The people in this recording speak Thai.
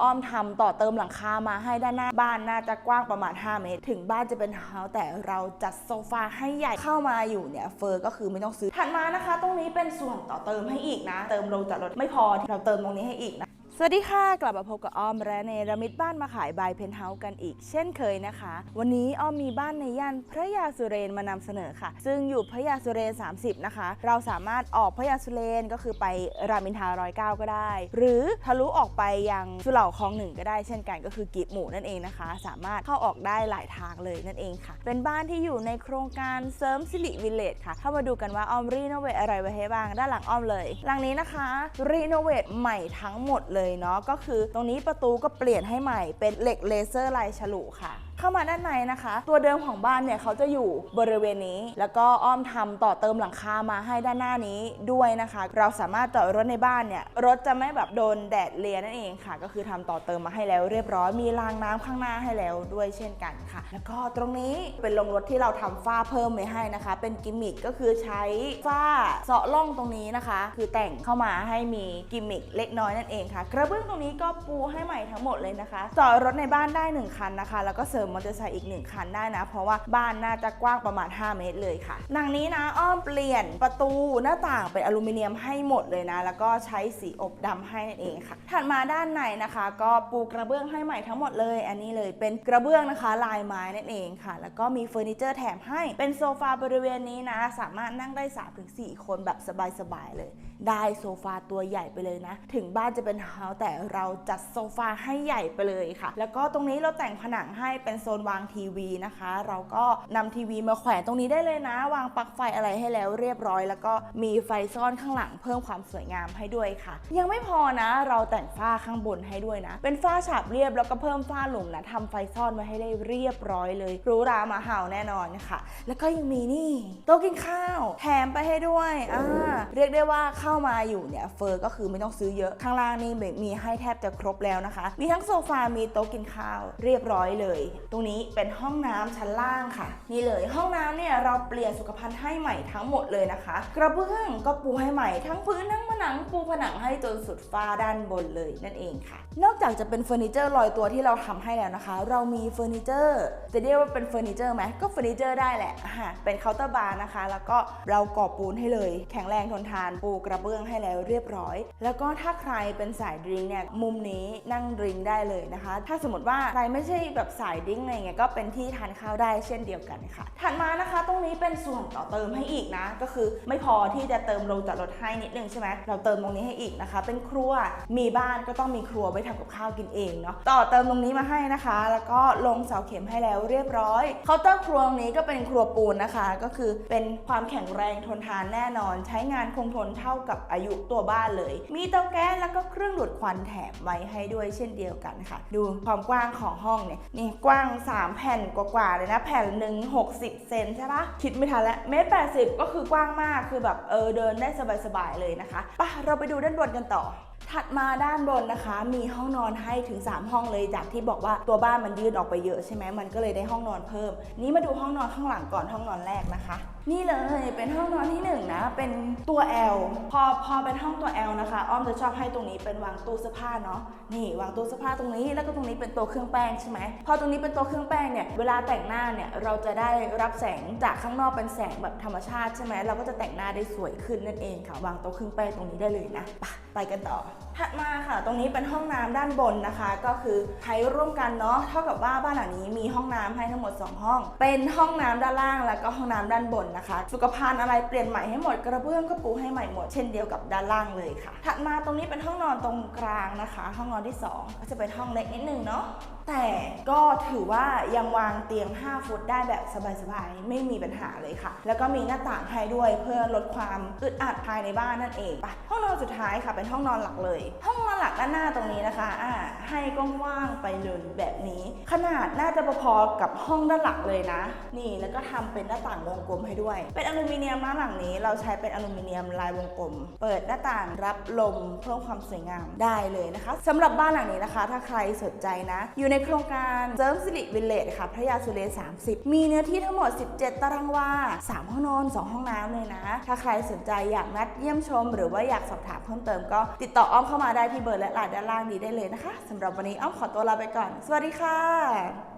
อ้อมทำต่อเติมหลังคามาให้ด้านหน้าบ้านน่าจะกว้างประมาณ 5 เมตร ถึงบ้านจะเป็นเฮาส์แต่เราจัดโซฟาให้ใหญ่เข้ามาอยู่เนี่ยเฟอร์ก็คือไม่ต้องซื้อถัดมานะคะ ตรงนี้เป็นส่วนต่อเติมให้อีกนะ เติมลงจากรถไม่พอเราเติมตรงนี้ให้อีกนะ สวัสดีค่ะ กลับมาพบกับอ้อมและเนรมิตบ้านมาขายบายเพนเฮาส์กันอีก เช่นเคยนะคะ วันนี้อ้อมมีบ้านในย่านพระยาสุเรนมานำเสนอค่ะ ซึ่งอยู่พระยาสุเรน 30 นะคะ เราสามารถออกพระยาสุเรนก็คือไปรามอินทาร้อยเก้าก็ได้ หรือทะลุออกไปยังสุเหร่าคลองหนึ่งก็ได้เช่นกันก็คือกีบหมู่นั่นเองนะคะ สามารถเข้าออกได้หลายทางเลยนั่นเองค่ะ เป็นบ้านที่อยู่ในโครงการเสริมสิริวิลเลจค่ะเข้ามาดูกันว่าอ้อมรีโนเวทอะไรไว้ให้บ้างด้านหลังอ้อมเลย หลังนี้นะคะรีโนเวทใหม่ทั้งหมดเลยเนาะก็คือตรงนี้ประตูก็เปลี่ยนให้ใหม่เป็นเหล็กเลเซอร์ลายฉลุค่ะ เข้ามาด้านในนะคะ ตัวเดิมของบ้านเนี่ยเขาจะอยู่บริเวณนี้ แล้วก็อ้อมทำต่อเติมหลังคามาให้ด้านหน้านี้ด้วยนะคะ เราสามารถจอดรถในบ้านเนี่ยรถจะไม่แบบโดนแดดเลียนั่นเองค่ะ ก็คือทำต่อเติมมาให้แล้ว เรียบร้อยมีรางน้ำข้างหน้าให้แล้วด้วยเช่นกันค่ะ แล้วก็ตรงนี้เป็นโรงรถที่เราทำฝ้าเพิ่มไว้ให้นะคะ เป็นกิมมิคก็คือใช้ฝ้าเสาะล่องตรงนี้นะคะ คือแต่งเข้ามาให้มีกิมมิคเล็กน้อยนั่นเองค่ะ กระเบื้องตรงนี้ก็ปูให้ใหม่ทั้งหมดเลยนะคะจอดรถในบ้านได้หนึ่งคันนะคะ แล้วก็เสริมมอเตอร์ไซค์อีกหนึ่งคันได้นะ เพราะว่าบ้านน่าจะกว้างประมาณ 5 เมตรเลยค่ะ หลังนี้นะอ้อมเปลี่ยนประตูหน้าต่างเป็นอลูมิเนียมให้หมดเลยนะ แล้วก็ใช้สีอบดำให้นั่นเองค่ะ ถัดมาด้านในนะคะ ก็ปูกระเบื้องให้ใหม่ทั้งหมดเลย อันนี้เลยเป็นกระเบื้องนะคะลายไม้นั่นเองค่ะ แล้วก็มีเฟอร์นิเจอร์แถมให้เป็นโซฟาบริเวณนี้นะ สามารถนั่งได้ 3-4 คนแบบสบายๆเลย ได้โซฟาตัวใหญ่ไปเลยนะ ถึงบ้านจะเป็นเฮาแต่เราจัดโซฟาให้ใหญ่ไปเลยค่ะ แล้วก็ตรงนี้เราแต่งผนังให้เป็นโซนวางทีวีนะคะ เราก็นำทีวีมาแขวนตรงนี้ได้เลยนะ วางปลั๊กไฟอะไรให้แล้วเรียบร้อย แล้วก็มีไฟซ่อนข้างหลังเพิ่มความสวยงามให้ด้วยค่ะ ยังไม่พอนะ เราแต่งฝ้าข้างบนให้ด้วยนะ เป็นฝ้าฉาบเรียบแล้วก็เพิ่มฝ้าหลุมนะทำไฟซ่อนไว้ให้ได้เรียบร้อยเลยรูหรามาเห่าแน่นอนค่ะ แล้วก็ยังมีนี่โต๊ะกินข้าว แถมไปให้ด้วยอ่าเรียกได้ว่าเข้ามาอยู่เนี่ยเฟอร์ก็คือไม่ต้องซื้อเยอะข้างล่างนี่มีให้แทบจะครบแล้วนะคะ มีทั้งโซฟามีโต๊ะกินข้าว เรียบร้อยเลยตรงนี้เป็นห้องน้ำชั้นล่างค่ะ นี่เลยห้องน้ำเนี่ยเราเปลี่ยนสุขภัณฑ์ให้ใหม่ทั้งหมดเลยนะคะ กระเบื้องก็ปูให้ใหม่ทั้งพื้นทั้งผนังปูผนังให้จนสุดฟ้าด้านบนเลยนั่นเองค่ะ นอกจากจะเป็นเฟอร์นิเจอร์ลอยตัวที่เราทำให้แล้วนะคะ เรามีเฟอร์นิเจอร์จะเรียกว่าเป็นเฟอร์นิเจอร์ไหมก็เฟอร์นิเจอร์ได้แหละอ่าเป็นเคาน์เตอร์บาร์นะคะ แล้วก็เราก่อปูนให้เลย แข็งแรงทนทานปูกระเบื้องให้แล้วเรียบร้อย แล้วก็ถ้าใครเป็นสายดริงก์เนี่ยมุมนี้นั่งดริงก์ได้เลยนะคะ ถ้าสมมติว่าใครไม่ใช่แบบสายดริงก์อะไรเงี้ยก็เป็นที่ทานข้าวได้เช่นเดียวกันค่ะ ถัดมานะคะตรงนี้เป็นส่วนต่อเติมให้อีกนะ ก็คือไม่พอที่จะเติมลงจากรถให้นิดนึงใช่ไหมเราเติมตรงนี้ให้อีกนะคะ เป็นครัวมีบ้านก็ต้องมีครัวไว้ทำกับข้าวกินเองเนาะต่อเติมตรงนี้มาให้นะคะ แล้วก็ลงเสาเข็มให้แล้วเรียบร้อยเคาน์เตอร์ครัวตรงนี้ก็เป็นครัวปูนนะคะ ก็คือเป็นความแข็งแรงทนทานแน่นอน ใช้งานคงทนเท่ากับอายุตัวบ้านเลย มีเตาแก๊สแล้วก็เครื่องดูดควันแถมไว้ให้ด้วยเช่นเดียวกันค่ะ ดูความกว้างของห้องเนี่ยนี่กว้าง3 แผ่นกว่าๆเลยนะแผ่นหนึ่ง60 เซนใช่ปะคิดไม่ทันแล้วเมตรแปดสิบก็คือกว้างมากคือแบบเออเดินได้สบายๆเลยนะคะปะเราไปดูด้านบนกันต่อ ถัดมาด้านบนนะคะ มีห้องนอนให้ถึง 3 ห้องเลยจากที่บอกว่าตัวบ้านมันยืดออกไปเยอะใช่ไหมมันก็เลยได้ห้องนอนเพิ่ม นี้มาดูห้องนอนข้างหลังก่อนห้องนอนแรกนะคะ นี่เลยเป็นห้องนอนที่หนึ่งนะเป็นตัว L พอพอเป็นห้องตัว L นะคะ อ้อมจะชอบให้ตรงนี้เป็นวางตู้เสื้อผ้าเนาะนี่วางตู้เสื้อผ้าตรงนี้แล้วก็ตรงนี้เป็นตัวเครื่องแป้งใช่ไหมพอตรงนี้เป็นตัวเครื่องแป้งเนี่ยเวลาแต่งหน้าเนี่ยเราจะได้รับแสงจากข้างนอกเป็นแสงแบบธรรมชาติใช่ไหมเราก็จะแต่งหน้าได้สวยขึ้นนั่นเองค่ะ วางโต๊ะเครื่องแป้งตรงนี้ได้เลยนะไปไปกันต่อ out. ถัดมาค่ะ ตรงนี้เป็นห้องน้ำด้านบนนะคะ ก็คือใช้ร่วมกันเนาะเท่ากับว่าบ้านหลังนี้มีห้องน้ำให้ทั้งหมด 2 ห้อง เป็นห้องน้ำด้านล่างแล้วก็ห้องน้ำด้านบนนะคะ สุขภัณฑ์อะไรเปลี่ยนใหม่ให้หมดกระเบื้องก็ปูให้ใหม่หมด เช่นเดียวกับด้านล่างเลยค่ะ ถัดมาตรงนี้เป็นห้องนอนตรงกลางนะคะ ห้องนอนที่ 2 ก็จะเป็นห้องเล็กนิดนึงเนาะแต่ก็ถือว่ายังวางเตียง 5 ฟุตได้แบบสบายๆ ไม่มีปัญหาเลยค่ะ แล้วก็มีหน้าต่างให้ด้วยเพื่อลดความอึดอัดภายในบ้านนั่นเองไปห้องนอนสุดท้ายค่ะ เป็นห้องนอนหลักเลยห้องนอนหลักด้านหน้าตรงนี้นะคะอ่าให้กว้างๆไปเลยแบบนี้ ขนาดน่าจะพอๆกับห้องด้านหลักเลยนะ นี่แล้วก็ทำเป็นหน้าต่างวงกลมให้ด้วย เป็นอลูมิเนียมด้านหลังนี้ เราใช้เป็นอลูมิเนียมลายวงกลม เปิดหน้าต่างรับลมเพิ่มความสวยงามได้เลยนะคะสำหรับบ้านหลังนี้นะคะ ถ้าใครสนใจนะ อยู่ในโครงการเซิร์ฟสิริวิลเลจค่ะพระยาสุเรน30 มีเนื้อที่ทั้งหมด 17 ตารางวา3 ห้องนอน 2 ห้องน้ำเลยนะ ถ้าใครสนใจอยากนัดเยี่ยมชม หรือว่าอยากสอบถามเพิ่มเติมก็ติดต่ออ้อมเข้าามาได้ที่เบอร์และไลน์ด้านล่างนี้ได้เลยนะคะสำหรับวันนี้อ้อมขอตัวลาไปก่อน สวัสดีค่ะ